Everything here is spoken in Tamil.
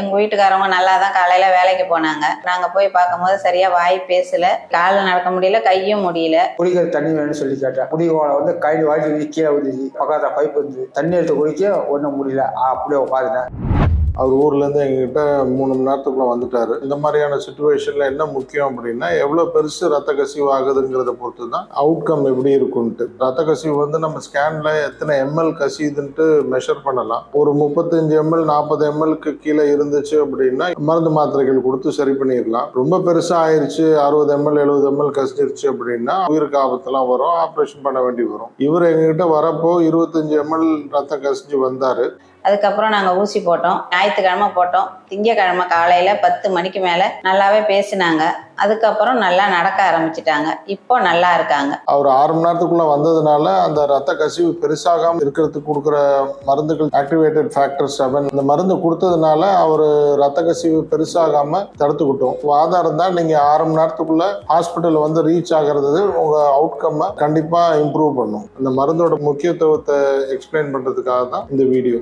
வீட்டுக்காரவங்க நல்லா தான் காலையில வேலைக்கு போனாங்க. நாங்க போய் பார்க்கும்போது சரியா வாய் பேசல. கால் நடக்க முடியல கையும் முடியல. குடிக்கிற தண்ணி வேணும்னு சொல்லி கேட்டேன். குடிக்கோல வந்து கை வாழ்த்து கீழே வந்துச்சு பக்கத்தில் பைப் வந்து தண்ணி எடுத்து குடிக்க ஒன்றும் முடியல. அப்படியே உட்காந்துட்டேன். அவர் ஊர்லேருந்து எங்ககிட்ட மூணு மணி நேரத்துக்குள்ளே வந்துட்டாரு. இந்த மாதிரியான சுச்சுவேஷனில் என்ன முக்கியம் அப்படின்னா எவ்வளோ பெருசு ரத்த கசிவு ஆகுதுங்கிறத பொறுத்து தான் அவுட்கம் எப்படி இருக்குன்ட்டு ரத்த கசிவு வந்து நம்ம ஸ்கேனில் எத்தனை எம்எல் கசியுதுன்ட்டு மெஷர் பண்ணலாம். ஒரு முப்பத்தஞ்சு எம்எல் நாற்பது எம்எல்க்கு கீழே இருந்துச்சு அப்படின்னா மருந்து மாத்திரைகள் கொடுத்து சரி பண்ணிடலாம். ரொம்ப பெருசாக ஆயிடுச்சு அறுபது எம்எல் எழுபது எம்எல் கசிஞ்சிருச்சு அப்படின்னா உயிருக்கு ஆபத்தெல்லாம் வரும் ஆப்ரேஷன் பண்ண வேண்டி வரும். இவர் எங்ககிட்ட வரப்போ இருபத்தஞ்சு எம்எல் ரத்தம் கசிஞ்சு வந்தார். அதுக்கப்புறம் நாங்க ஊசி போட்டோம் ஞாயிற்றுக்கிழமை போட்டோம். திங்கக்கிழமை காலையில பத்து மணிக்கு மேல நல்லாவே பேசினாங்க. அதுக்கப்புறம் நல்லா நடக்க ஆரம்பிச்சிட்டாங்க. இப்போ நல்லா இருக்காங்க. அவர் ஆறு மணி நேரத்துக்குள்ள வந்ததுனால அந்த ரத்த கசிவு பெருசாகாம இருக்கிறதுக்கு கொடுக்குற மருந்துகள் ஆக்டிவேட்டட் ஃபேக்டர் செவன் இந்த மருந்து கொடுத்ததுனால அவர் ரத்த கசிவு பெருசாகாம தடுத்துக்கிட்டோம். ஆதாரம் தான் நீங்க ஆறு மணி நேரத்துக்குள்ள ஹாஸ்பிட்டல் வந்து ரீச் ஆகிறது உங்க அவுட்கம்மை கண்டிப்பா இம்ப்ரூவ் பண்ணும். இந்த மருந்தோட முக்கியத்துவத்தை எக்ஸ்பிளைன் பண்றதுக்காக தான் இந்த வீடியோ